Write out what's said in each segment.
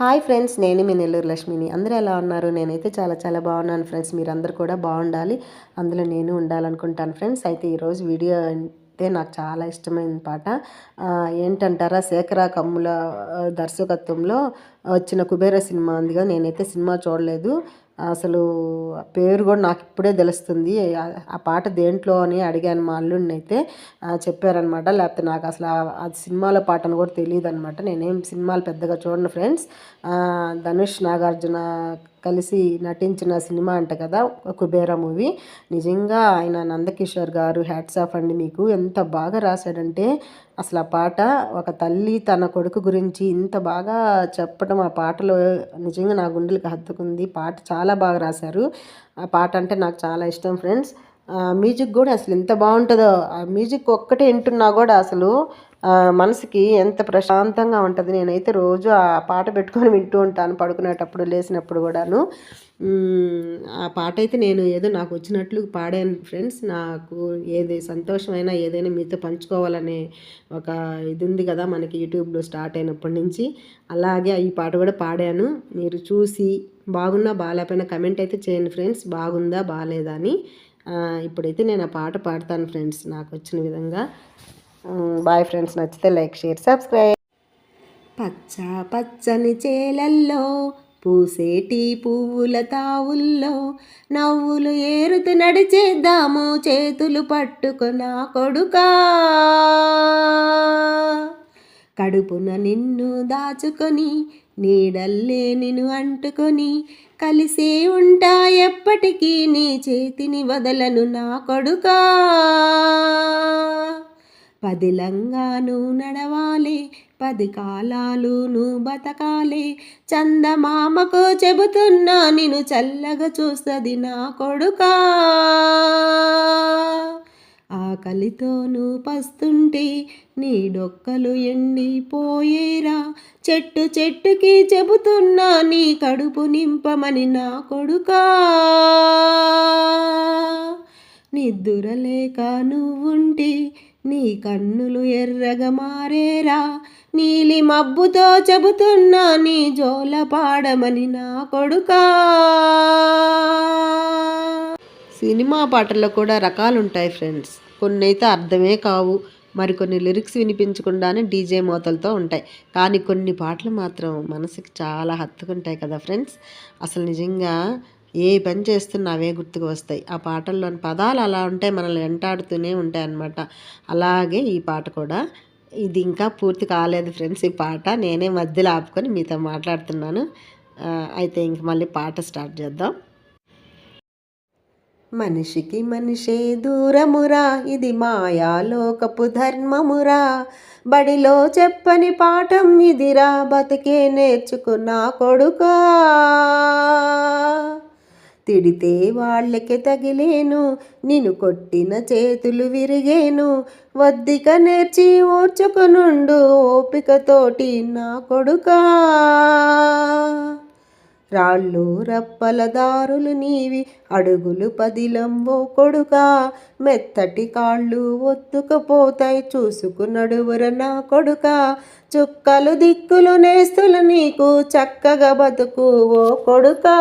Hi friends నేను మీ నెల్లూరు లక్ష్మిని. అందరూ ఎలా ఉన్నారు? నేనైతే చాలా చాలా బాగున్నాను ఫ్రెండ్స్. మీరందరూ కూడా బాగుండాలి. అందులో నేను ఉండాలనుకుంటాను ఫ్రెండ్స్. అయితే ఈరోజు వీడియో అంటే నాకు చాలా ఇష్టమైన పాట. ఏంటంటారా? శేఖరా కమ్ముల దర్శకత్వంలో వచ్చిన కుబేర సినిమా ఉంది కదా నేనైతే సినిమా చూడలేదు. అసలు పేరు కూడా నాకు ఇప్పుడే తెలుస్తుంది. ఆ పాట దేంట్లో అని అడిగాను మా అల్లుడిని అయితే చెప్పారనమాట లేకపోతే నాకు అసలు అది సినిమాలో పాట అని కూడా తెలియదు అనమాట నేనేం సినిమాలు పెద్దగా చూడండి ఫ్రెండ్స్. ధనుష్ నాగార్జున కలిసి నటించిన సినిమా అంట కదా కుబేర మూవీ. నిజంగా ఆయన నందకిషోర్ గారు హ్యాట్స్ ఆఫ్ అండి మీకు. ఎంత బాగా రాశాడంటే అసలు ఆ పాట ఒక తల్లి తన కొడుకు గురించి ఇంత బాగా చెప్పడం ఆ పాటలో నిజంగా నా గుండెలకు హత్తుకుంది. పాట చాలా బాగా రాశారు. ఆ పాట అంటే నాకు చాలా ఇష్టం ఫ్రెండ్స్. మ్యూజిక్ కూడా అసలు ఎంత బాగుంటుందో ఆ మ్యూజిక్ ఒక్కటే వింటున్నా కూడా అసలు మనసుకి ఎంత ప్రశాంతంగా ఉంటుంది. నేనైతే రోజు ఆ పాట పెట్టుకొని వింటూ ఉంటాను పడుకునేటప్పుడు లేచినప్పుడు కూడాను. ఆ పాట అయితే నేను ఏదో నాకు వచ్చినట్లు పాడాను ఫ్రెండ్స్. నాకు ఏది సంతోషమైనా ఏదైనా మీతో పంచుకోవాలనే ఒక ఇది ఉంది కదా మనకి యూట్యూబ్లో స్టార్ట్ అయినప్పటి నుంచి. అలాగే ఈ పాట కూడా పాడాను. మీరు చూసి బాగున్నా బాగాలేకపోయినా కమెంట్ అయితే చేయండి ఫ్రెండ్స్. బాగుందా బాగాలేదా అని. ఇప్పుడైతే నేను ఆ పాట పాడతాను ఫ్రెండ్స్. నాకు వచ్చిన విధంగా. బాయ్ ఫ్రెండ్స్ నచ్చితే లైక్ షేర్ సబ్స్క్రైబ్. పచ్చ పచ్చని చేలల్లో పూసేటి పువ్వుల తావుల్లో నవ్వులు ఏరుతూ నడిచేద్దాము చేతులు పట్టుకున్న కొడుకా. కడుపున నిన్ను దాచుకొని నీడల్లే నిన్ను అంటుకొని కలిసే ఉంటా ఎప్పటికీ నీ చేతిని వదలను నా కొడుకా. పదిలంగాను నడవాలి పది కాలాలును బతకాలి చందమామకు చెబుతున్నా నేను చల్లగా చూస్తుంది నా కొడుకా. ఆకలితోనూ పస్తుంటే నీ డొక్కలు ఎండిపోయేరా. చెట్టు చెట్టుకి చెబుతున్నా నీ కడుపు నింపమని నా కొడుకా. నిద్దురలేక నువ్వుంటే నీ కన్నులు ఎర్రగా మారేరా. నీలి మబ్బుతో చెబుతున్నా నీ జోల పాడమని నా కొడుకా. సినిమా పాటల్లో కూడా రకాలు ఉంటాయి ఫ్రెండ్స్. కొన్ని అయితే అర్థమే కావు. మరికొన్ని లిరిక్స్ వినిపించకుండానే డీజే మోతలతో ఉంటాయి. కానీ కొన్ని పాటలు మాత్రం మనసుకి చాలా హత్తుకుంటాయి కదా ఫ్రెండ్స్. అసలు నిజంగా ఏ పని చేస్తున్నా అవే గుర్తుకు వస్తాయి. ఆ పాటల్లోని పదాలు అలా ఉంటాయి మనల్ని వెంటాడుతూనే ఉంటాయి అన్నమాట. అలాగే ఈ పాట కూడా. ఇది ఇంకా పూర్తి కాలేదు ఫ్రెండ్స్. ఈ పాట నేనే మధ్యలో ఆపుకొని మీతో మాట్లాడుతున్నాను. అయితే ఇంక మళ్ళీ పాట స్టార్ట్ చేద్దాం. మనిషికి మనిషే దూరమురా ఇది మాయాలోకపు ధర్మమురా. బడిలో చెప్పని పాఠం ఇదిరా బతికే నేర్చుకున్నా కొడుకా. తిడితే వాళ్ళకి తగిలేను నిన్ను కొట్టిన చేతులు విరిగేను. వద్దిక నేర్చి ఓర్చుకునుండు ఓపికతోటి నా కొడుకా. రాళ్ళు రప్పల దారులు నీవి అడుగులు పదిలంబో కొడుక. మెత్తటి కాళ్ళు ఒత్తుకుపోతాయి చూసుకు నడువుర నా కొడుక. చుక్కలు దిక్కులు నేస్తులు నీకు చక్కగా బతుకు ఓ కొడుకా.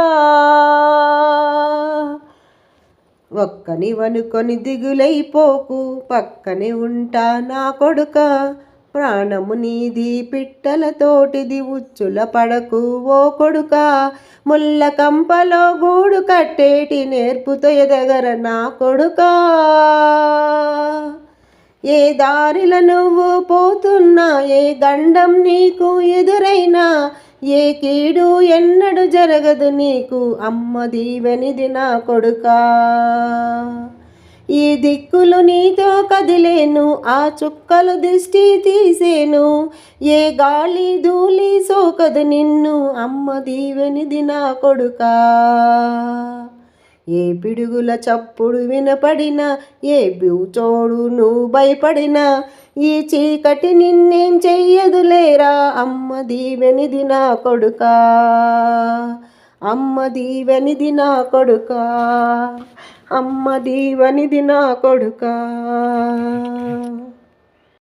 ఒక్కని వనుకొని దిగులైపోకు పక్కనే ఉంటా నా కొడుక. ప్రాణము నీది పిట్టలతోటిది ఉచ్చుల పడకు ఓ కొడుక. ముల్ల కంపలో గూడు కట్టేటి నేర్పుతో ఎదగర నా కొడుక. ఏ దారిల నువ్వు పోతున్నా ఏ గండం నీకు ఎదురైనా ఏ కీడు ఎన్నడు జరగదు నీకు అమ్మ దీవెనిది నా కొడుకా. ఈ దిక్కులు నీతో కదిలేను ఆ చుక్కలు దిష్టి తీసేను. ఏ గాలి ధూళి సోకదు నిన్ను అమ్మ దీవెనిది నా కొడుకా. ఏ పిడుగుల చప్పుడు వినపడినా ఏ బూచోడు నువ్వు భయపడినా ఈ చీకటి నిన్నేం చెయ్యదులేరా అమ్మ దీవెనిది నా కొడుకా. అమ్మ దీవెనిది నా కొడుకా. అమ్మ దీవనిది నా కొడుకా.